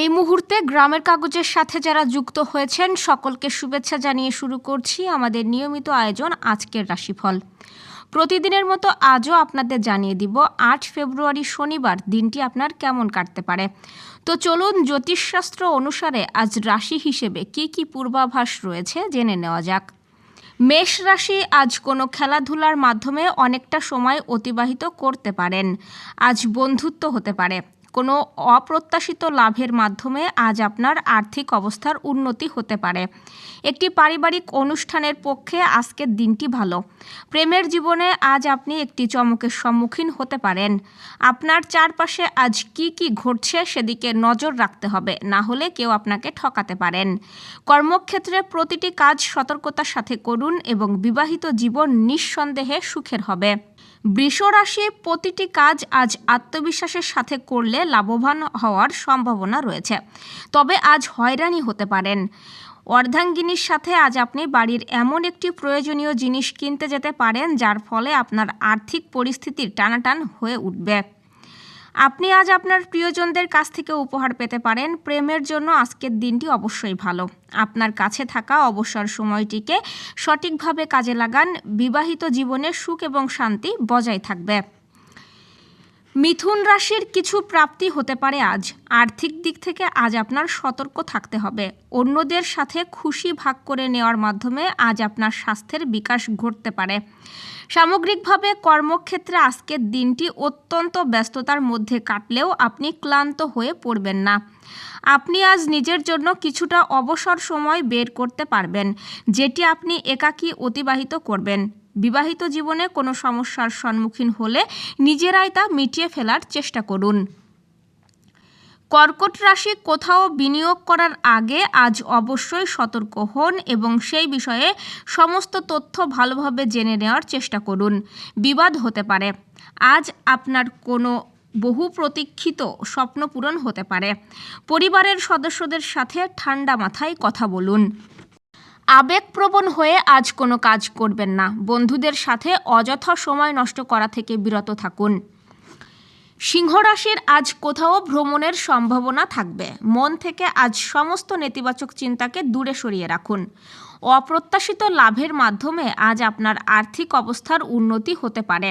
এই মুহূর্তে গ্রামের কাগজের সাথে যারা যুক্ত হয়েছেন, সকলকে শুভেচ্ছা জানিয়ে শুরু করছি আমাদের নিয়মিত আয়োজন আজকের রাশিফল। প্রতিদিনের মতো আজও আপনাদের জানিয়ে দিব, আট ফেব্রুয়ারি শনিবার দিনটি আপনার কেমন কাটতে পারে? তো চলুন জ্যোতিষশাস্ত্র অনুসারে আজ রাশি হিসেবে কি কি পূর্বাভাস রয়েছে জেনে নেওয়া যাক। মেষ রাশি আজ কোনো খেলাধুলার মাধ্যমে অনেকটা সময় অতিবাহিত করতে পারেন। আজ বন্ধুত্ব হতে পারে। কোনো অপ্রত্যাশিত লাভের মাধ্যমে আজ আপনার আর্থিক অবস্থার উন্নতি হতে পারে। একটি পারিবারিক অনুষ্ঠানের পক্ষে আজকের দিনটি ভালো। প্রেমের জীবনে আজ আপনি একটি চমকের সম্মুখীন হতে পারেন। আপনার চারপাশে আজ কি কি ঘটছে সেদিকে নজর রাখতে হবে, না হলে কেউ আপনাকে ঠকাতে পারেন। কর্মক্ষেত্রে প্রতিটি কাজ সতর্কতার সাথে করুন এবং বিবাহিত জীবন নিঃসন্দেহে সুখের হবে। বৃষ রাশি প্রতিটি কাজ আজ আত্মবিশ্বাসের সাথে করলে লাভবান হওয়ার সম্ভাবনা রয়েছে। তবে আজ হয়রানি হতে পারেন। অর্ধাঙ্গিনীর সাথে আজ আপনি বাড়ির এমন একটি প্রয়োজনীয় জিনিস কিনতে যেতে পারেন, যার ফলে আপনার আর্থিক পরিস্থিতির টানাটান হয়ে উঠবে। আপনি আজ আপনার প্রিয়জনদের কাছ থেকে উপহার পেতে পারেন। প্রেমের জন্য আজকের দিনটি অবশ্যই ভালো। আপনার কাছে থাকা অবসর সময়টিকে সঠিকভাবে কাজে লাগান। বিবাহিত জীবনে সুখ এবং শান্তি বজায় থাকবে। মিথুন রাশির কিছু প্রাপ্তি হতে পারে আজ। আর্থিক দিক থেকে আজ আপনার সতর্ক থাকতে হবে। অন্যদের সাথে খুশি ভাগ করে নেওয়ার মাধ্যমে আজ আপনার স্বাস্থ্যের বিকাশ ঘটতে পারে। সামগ্রিকভাবে কর্মক্ষেত্রে আজকের দিনটি অত্যন্ত ব্যস্ততার মধ্যে কাটলেও আপনি ক্লান্ত হয়ে পড়বেন না। আপনি আজ নিজের জন্য কিছুটা অবসর সময় বের করতে পারবেন, যেটি আপনি একাকী অতিবাহিত করবেন। বিবাহিত জীবনে কোনো সমস্যার সম্মুখীন হলে নিজেরাই তা মিটিয়ে ফেলার চেষ্টা করুন। কর্কট রাশি কোথাও বিনিয়োগ করার আগে আজ অবশ্যই সতর্ক হন এবং সেই বিষয়ে সমস্ত তথ্য ভালোভাবে জেনে নেওয়ার চেষ্টা করুন। বিবাদ হতে পারে। আজ আপনার কোনো বহু প্রতীক্ষিত স্বপ্ন পূরণ হতে পারে। পরিবারের সদস্যদের সাথে ঠান্ডা মাথায় কথা বলুন। আবেগপ্রবণ হয়ে আজ কোনো কাজ করবেন না। বন্ধুদের সাথে অযথা সময় নষ্ট করা থেকে বিরত থাকুন। সিংহ রাশির আজ কোথাও ভ্রমণের সম্ভাবনা থাকবে। মন থেকে আজ সমস্ত নেতিবাচক চিন্তাকে দূরে সরিয়ে রাখুন। অপ্রত্যাশিত লাভের মাধ্যমে আজ আপনার আর্থিক অবস্থার উন্নতি হতে পারে।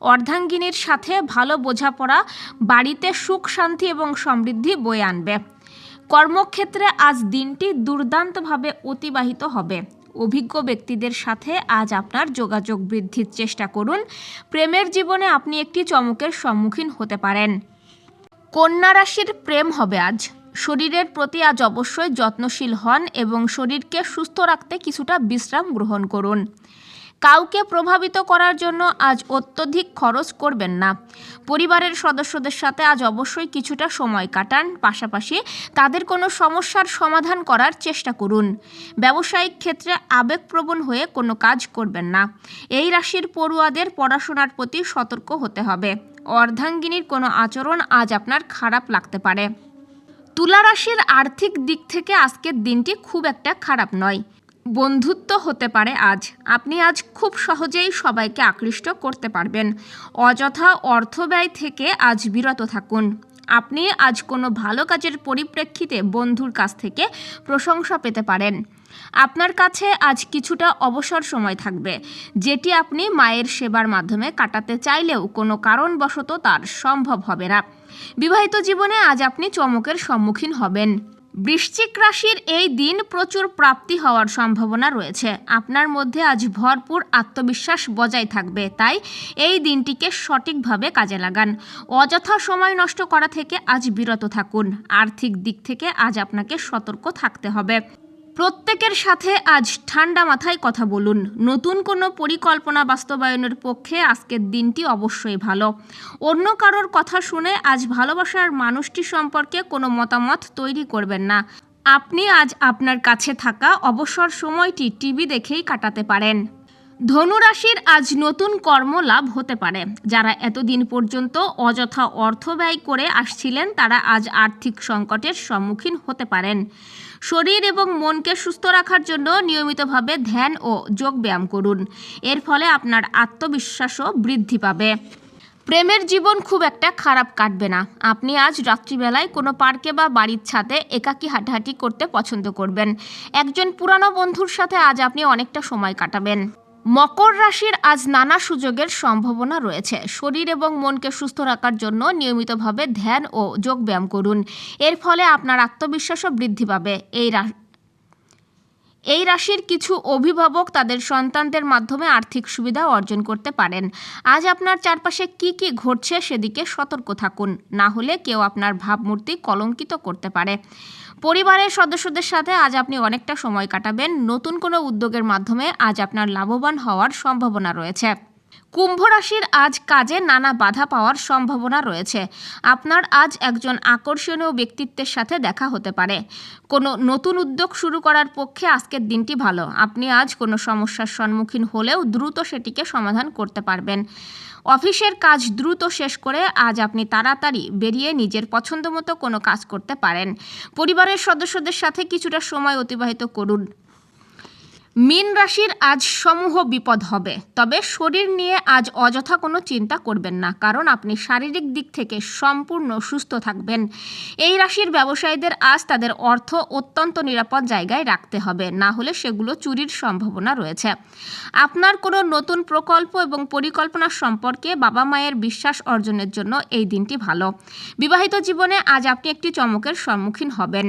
অর্ধাঙ্গিনীর সাথে ভালো বোঝাপড়া বাড়িতে সুখ, শান্তি এবং সমৃদ্ধি বয়ে আনবে। কর্মক্ষেত্রে আজ দিনটি দুর্দান্তভাবে অতিবাহিত হবে। অভিজ্ঞ ব্যক্তিদের সাথে আজ আপনার যোগাযোগ বৃদ্ধির চেষ্টা করুন। প্রেমের জীবনে আপনি একটি চমকের সম্মুখীন হতে পারেন। কন্যা রাশির প্রেম হবে আজ। শরীরের প্রতি আজ অবশ্যই যত্নশীল হন এবং শরীরকে সুস্থ রাখতে কিছুটা বিশ্রাম গ্রহণ করুন। কাউকে প্রভাবিত করার জন্য আজ অত্যধিক খরচ করবেন না। পরিবারের সদস্যদের সাথে আজ অবশ্যই কিছুটা সময় কাটান, পাশাপাশি তাদের কোনো সমস্যার সমাধান করার চেষ্টা করুন। ব্যবসায়িক ক্ষেত্রে আবেগপ্রবণ হয়ে কোনো কাজ করবেন না। এই রাশির পড়ুয়াদের পড়াশোনার প্রতি সতর্ক হতে হবে। অর্ধাঙ্গিনীর কোনো আচরণ আজ আপনার খারাপ লাগতে পারে। তুলা রাশির আর্থিক দিক থেকে আজকের দিনটি খুব একটা খারাপ নয়। বন্ধুত্ব হতে পারে আজ। আপনি আজ খুব সহজেই সবাইকে আকৃষ্ট করতে পারবেন। অযথা অর্থ ব্যয় থেকে আজ বিরত থাকুন। আপনি আজ কোনো ভালো কাজের পরিপ্রেক্ষিতে বন্ধুর কাছ থেকে প্রশংসা পেতে পারেন। আপনার কাছে আজ কিছুটা অবসর সময় থাকবে, যেটি আপনি মায়ের সেবার মাধ্যমে কাটাতে চাইলেও কোনো কারণবশত তার সম্ভব হবে না। বিবাহিত জীবনে আজ আপনি চমকের সম্মুখীন হবেন। বৃশ্চিক রাশির এই দিন প্রচুর প্রাপ্তি হওয়ার সম্ভাবনা রয়েছে। আপনার মধ্যে আজ ভরপুর আত্মবিশ্বাস বজায় থাকবে, তাই এই দিনটিকে সঠিকভাবে কাজে লাগান। অযথা সময় নষ্ট করা থেকে আজ বিরত থাকুন। আর্থিক দিক থেকে আজ আপনাকে সতর্ক থাকতে হবে। প্রত্যেকের সাথে আজ ঠান্ডা মাথায় কথা বলুন। নতুন কোনো পরিকল্পনা বাস্তবায়নের পক্ষে আজকের দিনটি অবশ্যই ভালো। অন্য কারোর কথা শুনে আজ ভালোবাসার মানুষটি সম্পর্কে কোনো মতামত তৈরি করবেন না। আপনি আজ আপনার কাছে থাকা অবসর সময়টি টিভি দেখেই কাটাতে পারেন। ধনুরাশির আজ নতুন কর্মলাভ হতে পারে। যারা এতদিন পর্যন্ত অযথা অর্থ ব্যয় করে আসছিলেন, তারা আজ আর্থিক সংকটের সম্মুখীন হতে পারেন। শরীর এবং মনকে সুস্থ রাখার জন্য নিয়মিতভাবে ধ্যান ও যোগ ব্যায়াম করুন। এর ফলে আপনার আত্মবিশ্বাসও বৃদ্ধি পাবে। প্রেমের জীবন খুব একটা খারাপ কাটবে না। আপনি আজ রাত্রিবেলায় কোনো পার্কে বা বাড়ির ছাদে একাকী হাঁটাহাঁটি করতে পছন্দ করবেন। একজন পুরানো বন্ধুর সাথে আজ আপনি অনেকটা সময় কাটাবেন। মকর রাশির আজ নানা সুযোগের সম্ভাবনা রয়েছে। শরীর এবং মনকে সুস্থ রাখার জন্য নিয়মিতভাবে ধ্যান ও যোগব্যায়াম করুন। এর ফলে আপনার আত্মবিশ্বাসও বৃদ্ধি পাবে। এই এই রাশির কিছু অভিভাবক তাদের সন্তানদের মাধ্যমে আর্থিক সুবিধা অর্জন করতে পারেন। আজ আপনার চারপাশে কি কি ঘটছে সেদিকে সতর্ক থাকুন। না হলে কেউ আপনার ভাবমূর্তি কলঙ্কিত করতে পারে। পরিবারের সদস্যদের সাথে আজ আপনি অনেকটা সময় কাটাবেন। নতুন কোনো উদ্যোগের মাধ্যমে আজ আপনার লাভবান হওয়ার সম্ভাবনা রয়েছে। কুম্ভ রাশির আজ কাজে নানা বাধা পাওয়ার সম্ভাবনা রয়েছে। আপনার আজ একজন আকর্ষণীয় ব্যক্তিত্বের সাথে দেখা হতে পারে। কোনো নতুন উদ্যোগ শুরু করার পক্ষে আজকের দিনটি ভালো। আপনি আজ কোনো সমস্যার সম্মুখীন হলেও দ্রুত সেটিকে সমাধান করতে পারবেন। অফিসের কাজ দ্রুত শেষ করে আজ আপনি তাড়াতাড়ি বেরিয়ে নিজের পছন্দ মতো কোনো কাজ করতে পারেন। পরিবারের সদস্যদের সাথে কিছুটা সময় অতিবাহিত করুন। মীন রাশির আজ সমূহ বিপদ হবে। তবে শরীর নিয়ে আজ অযথা কোনো চিন্তা করবেন না, কারণ আপনি শারীরিক দিক থেকে সম্পূর্ণ সুস্থ থাকবেন। এই রাশির ব্যবসায়ীদের আজ তাদের অর্থ অত্যন্ত নিরাপদ জায়গায় রাখতে হবে, না হলে সেগুলো চুরির সম্ভাবনা রয়েছে। আপনার কোনো নতুন প্রকল্প এবং পরিকল্পনা সম্পর্কে বাবা মায়ের বিশ্বাস অর্জনের জন্য এই দিনটি ভালো। বিবাহিত জীবনে আজ আপনি একটি চমকের সম্মুখীন হবেন।